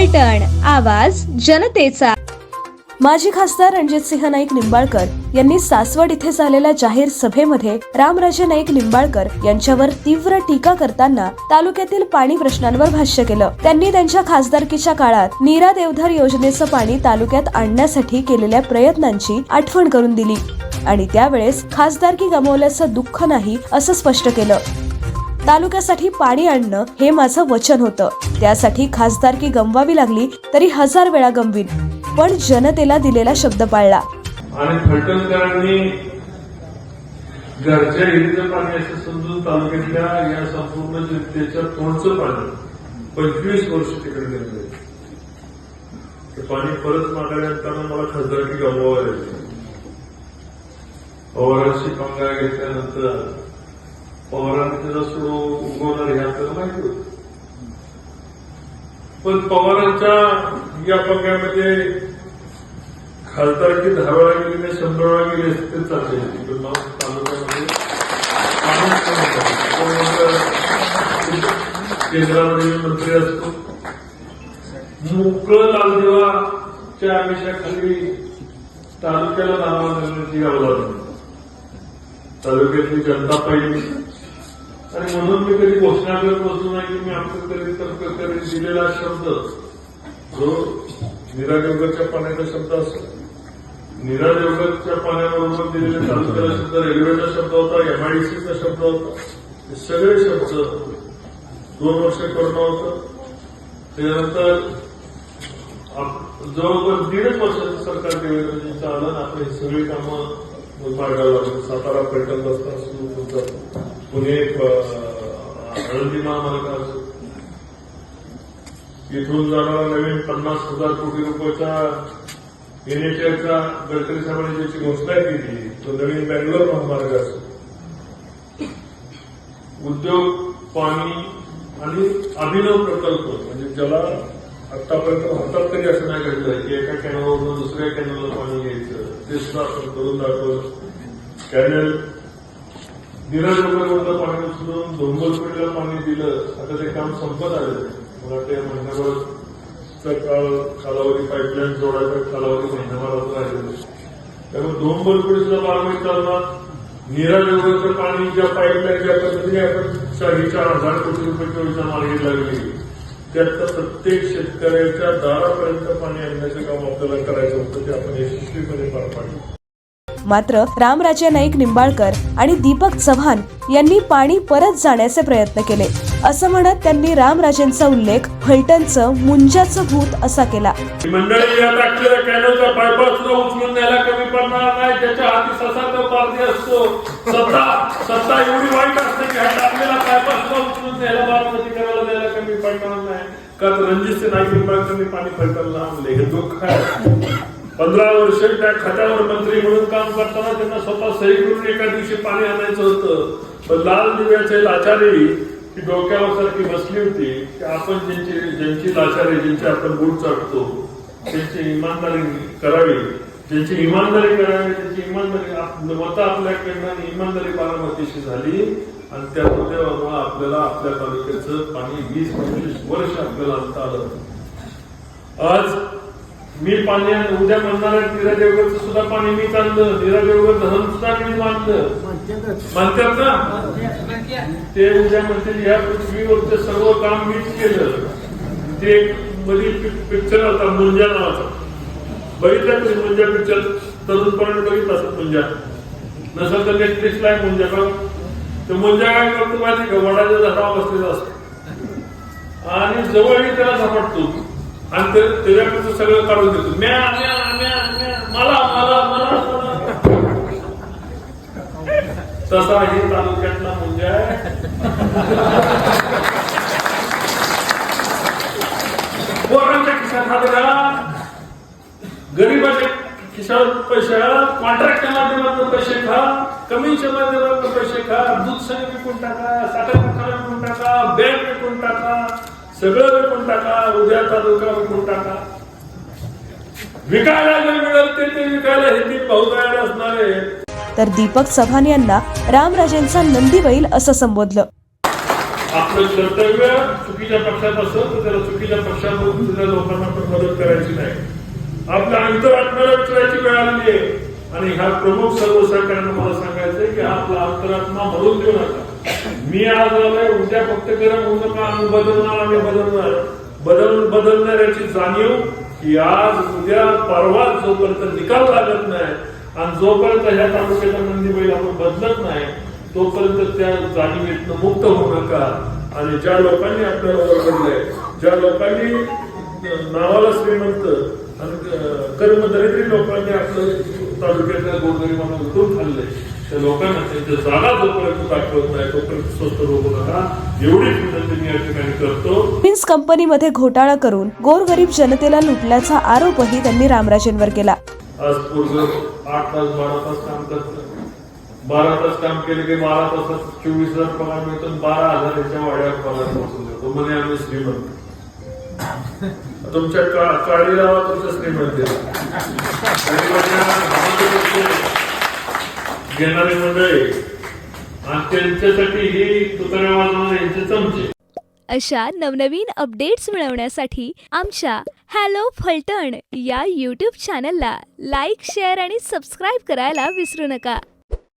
फलटण आवाज जनतेचा. माजी खासदार रणजितसिंह नाईक निंबाळकर यांनी सासवड इथे झालेल्या जाहीर सभेमध्ये रामराजे नाईक निंबाळकर यांच्यावर तीव्र टीका करताना तालुक्यातील पाणी प्रश्नांवर भाष्य केलं. त्यांनी त्यांच्या खासदारकीच्या काळात नीरा देवधर योजनेचं पाणी तालुक्यात आणण्यासाठी केलेल्या प्रयत्नांची आठवण करून दिली. आणि त्यावेळेस खासदारकी गमावल्याचं दुःख नाही असं स्पष्ट केलं. तालुक्यासाठी पाणी आणणं हे माझं वचन होतं. त्यासाठी खासदारकी गमवावी लागली तरी हजार वेळा गमवीन पण जनतेला दिलेला शब्द पाळला. आणि फलटणकरांनी घरच्या हिरीचं पाणी असं समजून तालुक्यातल्या या संपूर्ण जनतेच्या तोंडचं पाणी पंचवीस वर्ष तिकडे गेले ते पाणी परत मागल्यानंतर मला खासदारकी गमवावं लागली. पवारांशी पंगा घेतल्यानंतर पवारांनी त्याचा सुरू उगवणार हे आपल्याला माहिती होत. पण पवारांच्या या पंग्यामध्ये खासदारकी दहा गेली नाही शंभर गेली असते ते चालले पण तालुक्यामध्ये केंद्रामध्ये मंत्री असतो. मोकळं लालदेवाच्या आमिषाखाली तालुक्याला नावा करण्याची अवलंबून तालुक्यातली जनता पाहिजे. आणि म्हणून मी कधी घोषणा करत बसलो नाही की मी आपलं तरी तर कधी दिलेला शब्द जो नीरा देवगडच्या पाण्याचा शब्द असतो नीरा देवगडच्या पाण्याबरोबर दिलेले तालुक्याला शब्द रेल्वेचा शब्द होता एमआयडीसीचा शब्द होता हे सगळे शब्द दोन वर्ष करणं होतं. त्याच्यानंतर आप- जवळपास दीडच वर्षाचं सरकार देवेंद्रजींचं आलं आणि आपले हे सगळी कामं मार्गाला लागली. सातारा पर्यटन रस्ता सुरू होता पुणे अं, आळंदी महामार्ग असो जाणारा नवीन पन्नास हजार कोटी रुपयाचा एनएचआयचा गडकरी साहेबांनी ज्याची घोषणा केली तो नवीन बँगलोर महामार्ग असो उद्योग पाणी आणि अभिनव प्रकल्प म्हणजे ज्याला आतापर्यंत भारतात तरी असं नाही घडलं की एका कॅनलवरून दुसऱ्या कॅनलला पाणी घ्यायचं ते सुद्धा आपण करून दाखवलं. कॅनल निराजोगरवरलं पाणी उचलून डोंगरपेठला पाणी दिलं आता ते काम संपत आलं. मला ते महिन्याभरचा काळ कालावधी पाईपलाईन जोडायचा कालावधी महिन्याभरात राहिलेलं त्यामुळे दोन बलपडी सुद्धा बारा महिने पाणी ज्या पाईपलाईन ज्या पद्धतीने आपण चार हजार कोटी रुपये योजना मार्गी लागली त्यात प्रत्येक शेतकऱ्याच्या दारापर्यंत पाणी आणण्याचं काम आपल्याला करायचं होतं ते आपण यशस्वीपणे पार पाडलं. मात्र रामराजे नाईक निंबाळकर आणि दीपक चव्हाण यांनी पाणी परत जाण्याचे प्रयत्न केले. असं म्हणत त्यांनी रामराजेंचा उल्लेख फलटणचं मुंजाचं भूत असा केला. मंडळी या टाकलेल्या कॅनलचा उचलून कमी पडणार नाही. त्याच्या हाती ससाचा पारधी असतो. सत्ता सत्ता एवढी वाईट असते की हा टाकलेला उचलून बारामती करायला द्यायला कमी पडणार नाही. रणजित नाईक निंबाळकरांनी पाणी फलटणला आणले? हे दुःख आहे. पंधरा वर्ष त्या खात्यावर मंत्री म्हणून काम करताना त्यांना स्वतः सही करून एका दिवशी पाणी आणायचं होतं. पण लाल दिव्याचे लाचारी ती डोक्यावर सारखी बसली होती की आपण ज्यांची ज्यांची लाचारी ज्यांची आपण बूट चढतो त्यांची इमानदारी करावी ज्यांची इमानदारी करावी त्यांची इमानदारी मतं आपल्याकडनं इमानदारी बारामतीशी झाली आणि त्या मुद्द्यावर आपल्याला आपल्या तालुक्याचं पाणी वीस पंचवीस वर्ष आपल्याला आणता आलं. आज मी पाणी उद्या म्हणणार नीरा देवगडचं सुद्धा पाणी मी चाललं नीरा देवगड धरण सुद्धा मी मानलं मानतात ना? ते उद्या म्हणतील या पृथ्वीवरचं सर्व काम मीच केलं. ते एक मध्ये पिक्चर होता मुंजा नावाचा. बघितलं तुम्ही मुंजा पिक्चर तरुणपणे बघित असत मुंजा. नसेल तर नेटफ्लिक्सला आहे मुंजा का? तर मुंजा काय करतो माहिती का? वडाच्या झाडावर बसलेला असतो. आणि जवळही त्याला झपाटतो आणि ते त्याच्याकडचं सगळं काढून देतो. म्या म्या म्या म्या मला मला मला तसा हे तालुक्यातला म्हणजे पोरांच्या खिशात हात घाला गरीबाच्या खिशात पैसे कॉन्ट्रॅक्टच्या माध्यमातून पैसे खा. कमीच्या माध्यमातून पैसे खा. दूध संघ विकून टाका. साखर कारखाना विकून टाका. बँक विकून टाका. सगळं विकून टाका उद्या तालुका विकून टाका. विकायला जे मिळेल ते ते विकायला हिंदी भाऊ तयार असणार तर दीपक चव्हाण यांना रामराजेंचा नंदी बैल असं संबोधलं. आपलं कर्तव्य चुकीच्या पक्षात असेल तर त्याला चुकीच्या पक्षामधून सुद्धा लोकांना पण मदत करायची नाही. आपल्या अंतरात्म्याला विचारायची वेळ आलेली आहे. आणि ह्या प्रमुख सर्व सहकार्यांना मला सांगायचंय की आपला अंतरात्मा भरून देऊ नका. मी आज आलोय उद्या फक्त गरम होऊ नका आम्ही बदलणार आम्ही बदलणार. बदल बदलणाऱ्याची जाणीव की आज उद्या परवा जोपर्यंत निकाल लागत नाही आणि जोपर्यंत ह्या तालुक्याचा नंदीबाई आपण बदलत नाही तोपर्यंत त्या जाणीवेतनं मुक्त होऊ नका. आणि ज्या लोकांनी आपल्याला ओळखलंय ज्या लोकांनी नावाला श्रीमंत आणि अं, कर्मदरिद्री लोकांनी आपलं तालुक्यातल्या गोरगरिबांना उठून खाल्लंय. त्या लोकांना त्यांच्या जागा जोपर्यंत दाखवत नाही तोपर्यंत स्वस्त रोखू नका. विनंती मी या ठिकाणी करतो. क्वीन्स कंपनीमध्ये घोटाळा करून गोरगरीब जनतेला लुटल्याचा आरोपही त्यांनी रामराजेंवर केला. आज आठ तास बारा तास काम करतं. बारा तास काम केले की बारा तासात चोवीस हजार पगार मिळतो बारा हजाराच्या वाड्यावर पगार पोहोचून देतो. आम्ही श्रीमंत. तुमच्या का- काळी लावा तुमचं श्रीमंत आहे. आणि मग घेणारी मंडळी त्यांच्यासाठी ही तुतड्या यांचे चमचे अशा नवनवीन अपडेट्स मिळवण्यासाठी आमच्या हॅलो फलटण या यूट्यूब चॅनलला लाईक शेअर आणि सबस्क्राईब करायला विसरू नका